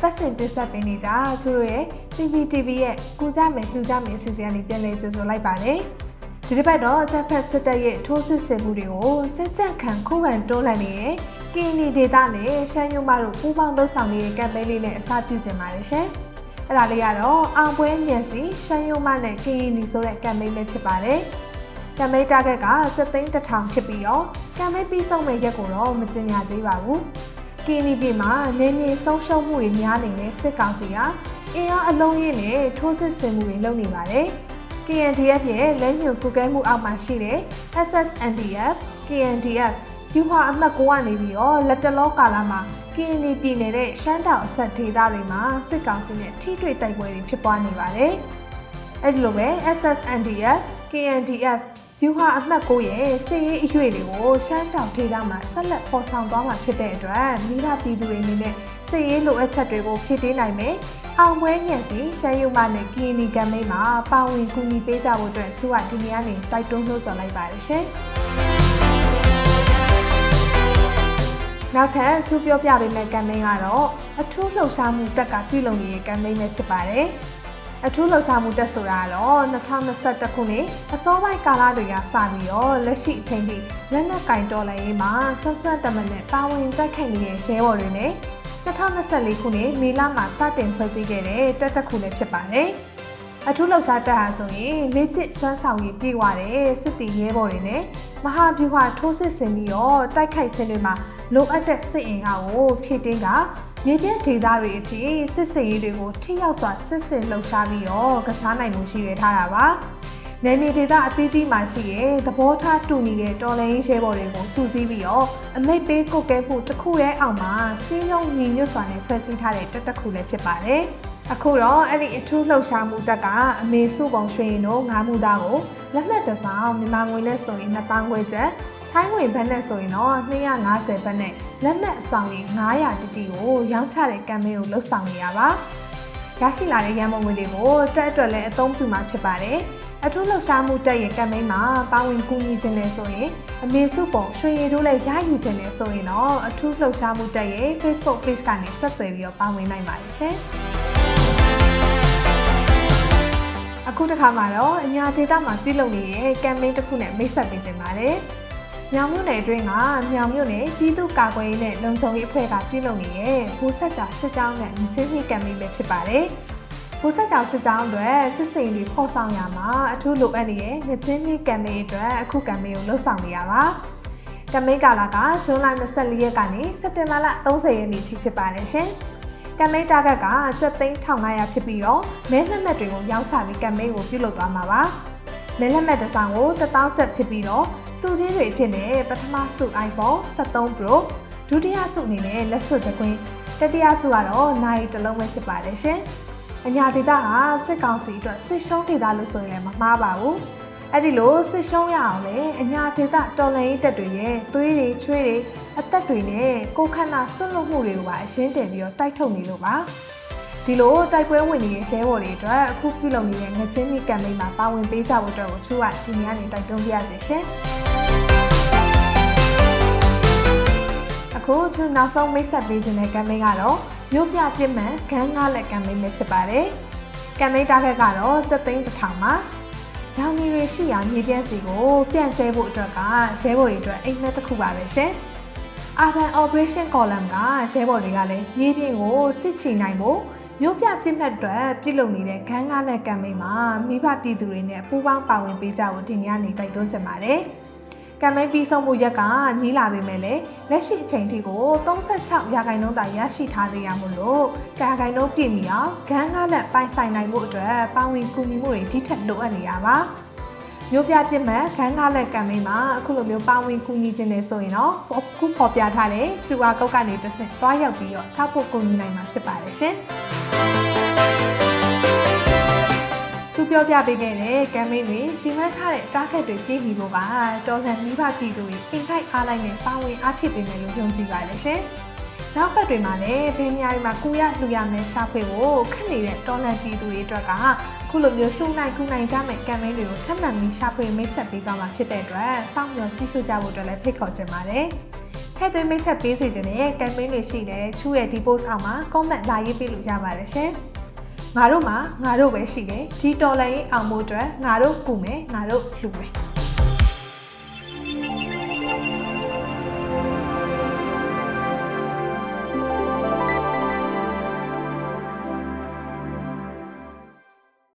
ပတ်စဉ်တင်ဆက်ပေးနေကြသူတို့ရဲ့ PPTV ရဲ့ကူကြမယ်လှူကြမယ်အစီအစဉ်ကနေပြန်လည်ကြိုဆိုလိုက်ပါတယ်ဒီတစ်ပတ်တော့ချက်ဖက်စစ်တပ်ရဲ့ထိုးစစ်ဆင်မှုတွေကိုကြက်ကြက်ခံခုခံတွန်းလှန်နေတဲ့ကင်းနီဒေတာနဲ့ရှမ်းရုံမတို့ပူးပေါင်းလှုပ်ဆောင်နေတဲ့ကမ်ပိန်းလေးနဲ့အစပြုကျင်ပါတယ်ရှင်အဲ့ဒါလေးကတော့အောင်ပွဲညံစီရှမ်းရုံမနဲ့ကင်းနီဆိုတဲ့ကမ်ပိန်းလေးဖြစ်ပါတယ်ကမ်ပိန်းတာဂက်ကစက်သိန်းတစ်ထောင်ဖြစ်ပြီးတော့ကမ်ပိန်းပြီးဆုံးမဲ့ရက်ကိုတော့မကျင်ညာသေးပါဘူး ကင်းဒီပြည်မှာနေနေဆုံးရှုံးမှုတွေများနေတဲ့စစ်ကောင်စီကအင်အားအလုံးရင်းနဲ့ထိုးစစ်ဆင်မှုတွေလုပ်နေပါတယ်။ KNDF ရဲ့လက်ညှိုးကုကဲမှုအောက်မှာရှိတဲ့ SSNDF, KNDF ယူဟာအမှတ်9ကနေပြီးတော့လက်တလောကာလမှာ KND ပြည်နယ်တဲ့ရှမ်းတောင်အဆက်ဒေသတွေမှာစစ်ကောင်စီနဲ့ထိတွေ့တိုက်ပွဲတွေဖြစ်ပွားနေပါတယ်။အဲဒီလိုပဲ SSNDF, KNDF ယူဟာအမှတ်9ရဲ့စစ်ရေးအရွေတွေကိုရှမ်းတောင်ဒေသမှာဆက်လက်ပေါ်ဆောင်သွားမှာဖြစ်တဲ့အတွက်မိဘပြည်သူတွေအနေနဲ့စစ်ရေးလိုအပ်ချက်တွေကိုဖြည့်တင်းနိုင်မယ်။အောင်ပွဲညံစီရှမ်းယူမနဲ့ကီနီကမ်မိန်းမှာပါဝင်ကူညီပေးကြဖို့အတွက်သူကဒီနေ့ကနေတိုက်တွန်းနှိုးဆော်လိုက်ပါတယ်ရှင်။နောက်ထပ်သူပြောပြပေးမယ့်ကမ်မိန်းကတော့အထူးလှုပ်ရှားမှုတက်ကပြုလုပ်နေတဲ့ကမ်မိန်းပဲဖြစ်ပါတယ်။ အထူးလှုပ်ရှားမှုတက်ဆိုတာတော့2021ခုနှစ်အစောပိုင်းကာလတွေကစပြီးတော့လက်ရှိအချိန်ထိလက်နက်ကင်တော်လှန်ရေးမှာဆွတ်ဆွတ်တမနဲ့ပါဝင်တက်ခိုက်နေတဲ့ရဲဘော်တွေနဲ့2024ခုနှစ်မေလမှာစတင်ဖွဲ့စည်းခဲ့တဲ့တက်တက်ခုလည်းဖြစ်ပါတယ်။အထူးလှုပ်ရှားတက်ဟာဆိုရင်လေ့ကျင့်စွမ်းဆောင်ရည်ပြေဝတဲ့စစ်တီရဲဘော်တွေနဲ့မဟာဗျူဟာထိုးစစ်ဆင်ပြီးတော့တိုက်ခိုက်ခြင်းတွေမှာလိုအပ်တဲ့စစ်အင်အားကိုဖြည့်တင်းက မြေပြန့်ဒေသတွေအထိစစ်စင်ရေးတွေကိုထိရောက်စွာစစ်စင်လှုပ်ရှားပြီးတော့ကစားနိုင်မှုရှိရထားတာပါ။နယ်မြေဒေသအသီးသီးမှာရှိတဲ့သဘောထားတူညီတဲ့တော်လိုင်းရဲဘော်တွေကိုစုစည်းပြီးတော့အမိတ်ပေးကုတ်ကဲမှုတစ်ခုရဲ့အောက်မှာစီးရုံညီညွတ်စွာနဲ့ဖွဲ့စည်းထားတဲ့တက်တစ်ခုလည်းဖြစ်ပါတယ်။အခုတော့အဲ့ဒီအထူးလှုပ်ရှားမှုတက်ကအမေစုပုံရွှေရင်တို့ငါးမှုသားကိုလက်မှတ်တစ်စောင်းမြန်မာငွေနဲ့ဆိုရင်2000ခွဲကျပ် ထိုင်းငွေဘတ်နဲ့ဆိုရင်တော့250ဘတ်နဲ့လက်မှတ်အဆောင်ကြီး900တတိကိုရောင်းချတဲ့ကမ်ပိန်းကိုလှုပ်ဆောင်နေရပါရရှိလာတဲ့ရန်ပုံငွေတွေကိုတက်အတွက်လည်းအသုံးပြုမှာဖြစ်ပါတယ်အထူးလှုပ်ရှားမှုတက်ရဲ့ကမ်ပိန်းမှာပါဝင်ကူညီခြင်းနဲ့ဆိုရင်အမေစုပုံရွှေရည်တို့လည်းရယူခြင်းနဲ့ဆိုရင်တော့အထူးလှုပ်ရှားမှုတက်ရဲ့ Facebook page ကနေဆက်သွယ်ပြီးတော့ပါဝင်နိုင်ပါတယ်ရှင်အခုတစ်ခါမှာတော့အညာဒေတာမှာပြုလုပ်နေတဲ့ကမ်ပိန်းတစ်ခုနဲ့မိတ်ဆက်ပေးခြင်းပါတယ်။ မြောင်မြို့နယ်အတွင်းကမြောင်မြို့နယ်ပြည်သူ့ကာကွယ်ရေးနဲ့လုံခြုံရေးအဖွဲ့ကပြုလုပ်နေတဲ့ဘူဆက်ကြောင်စစ်ကြောင်းနဲ့မြချင်းကြီးကမ်ပိန်းပဲဖြစ်ပါတယ်။ဘူဆက်ကြောင်စစ်ကြောင်းအတွက်စစ်စိန်တွေဖော်ဆောင်ရမှာအထူးလိုအပ်နေတဲ့မြချင်းကြီးကမ်ပိန်းအတွက်အခုကမ်ပိန်းကိုလှုပ်ဆောင်နေရပါ။ကမ်ပိန်းကာလကဇွန်လ24ရက်ကနေစက်တင်ဘာလ30ရက်နေ့ထိဖြစ်ပါတယ်ရှင်။ကမ်ပိန်းတာဂက်ကစက်သိန်း1500ဖြစ်ပြီးတော့မဲလက်မှတ်တွေကိုရောင်းချပြီးကမ်ပိန်းကိုပြုလုပ်သွားမှာပါ။ မဲလက်မှတ်တစ်စောင်ကို1000ကျပ်ဖြစ်ပြီးတော့စုချင်းတွေဖြစ်တဲ့ပထမစု iPhone 13 Pro ဒုတိယစုအနေနဲ့လက်စွပ်တစ်ခွင်းတတိယစုကတော့နိုင်တစ်လုံးပဲဖြစ်ပါတယ်ရှင်။အညာဒေတာဟာစစ်ကောင်စီအတွက်စစ်ရှုံးဒေတာလို့ဆိုရင်လည်းမမှားပါဘူး။အဲ့ဒီလိုစစ်ရှုံးရအောင်လေအညာဒေတာတော်လှန်ရေးတပ်တွေရဲ့သွေးတွေချွေးတွေအသက်တွေနဲ့ကိုခန္ဓာဆွတ်လွတ်မှုတွေကိုပါအရှင်းတင်ပြီးတော့တိုက်ထုတ်နေလို့ပါ။ ဒီလိုတိုက်ပွဲဝင်နေတဲ့ရဲဘော်တွေအတွက်အခုပြုလုပ်နေတဲ့ငချင်းကြီးကမ်ပိန်းမှာပါဝင်ပေးကြဖို့အတွက်ကိုသူကဒီနေ့ကနေတိုက်တွန်းပြရစီရှင်။အခုသူနောက်ဆုံးမိတ်ဆက်ပေးခြင်းတဲ့ကမ်ပိန်းကတော့မြို့ပြပြစ်မှန်ဂန်းကားလက်ကမ်ပိန်းပဲဖြစ်ပါတယ်။ကမ်ပိန်းတားခက်ကတော့စက်သိန်းတစ်ထောင်ပါ။ရောင်ကြီးတွေရှိရာမြေပြန့်စီကိုပြန့်ကျဲဖို့အတွက်ကရဲဘော်တွေအတွက်အိမ်မက်တစ်ခုပါပဲရှင်။ Urban Operation Column ကရဲဘော်တွေကလည်းမြေပြင်ကိုစစ်ချီနိုင်ဖို့ မြို့ပြပြစ်မှတ်အတွက်ပြုလုပ်နေတဲ့ဂန်းကားလက်ကမ်ပိန်းမှာမိဘပြည်သူတွေနဲ့ပူးပေါင်းပါဝင်ပေးကြဖို့ဒီညနေတိုက်တွန်းချင်ပါတယ်။ကမ်ပိန်းပြီးဆုံးမှုရက်ကနီးလာပေမဲ့လည်းလက်ရှိအချိန်ထိကို36ရာခိုင်နှုန်းသာရရှိထားသေးရမို့လို့ကာခိုင်နှုန်းပြည့်မီအောင်ဂန်းကားလက်ပိုင်ဆိုင်နိုင်မှုအတွက်ပါဝင်ကူညီမှုတွေဒီထက်လိုအပ်နေရပါမျိုးပြပြစ်မှန်ခန်းကားလက်ကမ်ပိန်းမှာအခုလိုမျိုးပါဝင်ကူညီခြင်းနဲ့ဆိုရင်တော့အခုပေါ်ပြထားတဲ့ QR code ကနေတစ်ဆင့်တွားရောက်ပြီးတော့ထောက်ဖို့ကူညီနိုင်မှာဖြစ်ပါတယ်ရှင်။ ပြောပြပေးခဲ့တဲ့ကမ်ပိန်းတွေရှင်မထားတဲ့ target တွေပြည့်ပြီလို့ပါတော်ဆန်မိဘပြည်သူတွေအင်ခိုက်အားလိုက်နဲ့ပါဝင်အားဖြစ်ပေးမယ်လို့ယုံကြည်ပါတယ်ရှင်။နောက်ပတ်တွေမှာလည်းဘယ်နေရာတွေမှာကိုရလှူရမယ်ရှာဖွေဖို့ခက်နေတဲ့တော်လန်ပြည်သူတွေအတွက်ကခုလိုမျိုးလှူနိုင်ကူနိုင်ကြမယ့်ကမ်ပိန်းတွေကိုထပ်မံပြီးရှာဖွေမိတ်ဆက်ပေးသွားမှာဖြစ်တဲ့အတွက်စောင့်မျှော်ကြည့်ရှုကြဖို့အတွက်လည်းဖိတ်ခေါ်ချင်ပါတယ်။ထည့်သွင်းမိတ်ဆက်ပေးစီခြင်းနဲ့ကမ်ပိန်းတွေရှိတဲ့ချူရဲ့ဒီ post အောက်မှာ comment လာရေးပေးလို့ရပါတယ်ရှင်။ ငါတို့မှာငါတို့ပဲရှိတယ်ဒီတော်လိုင်းအောင်မှုအတွက်ငါတို့ကူမယ်ငါတို့လှူမယ်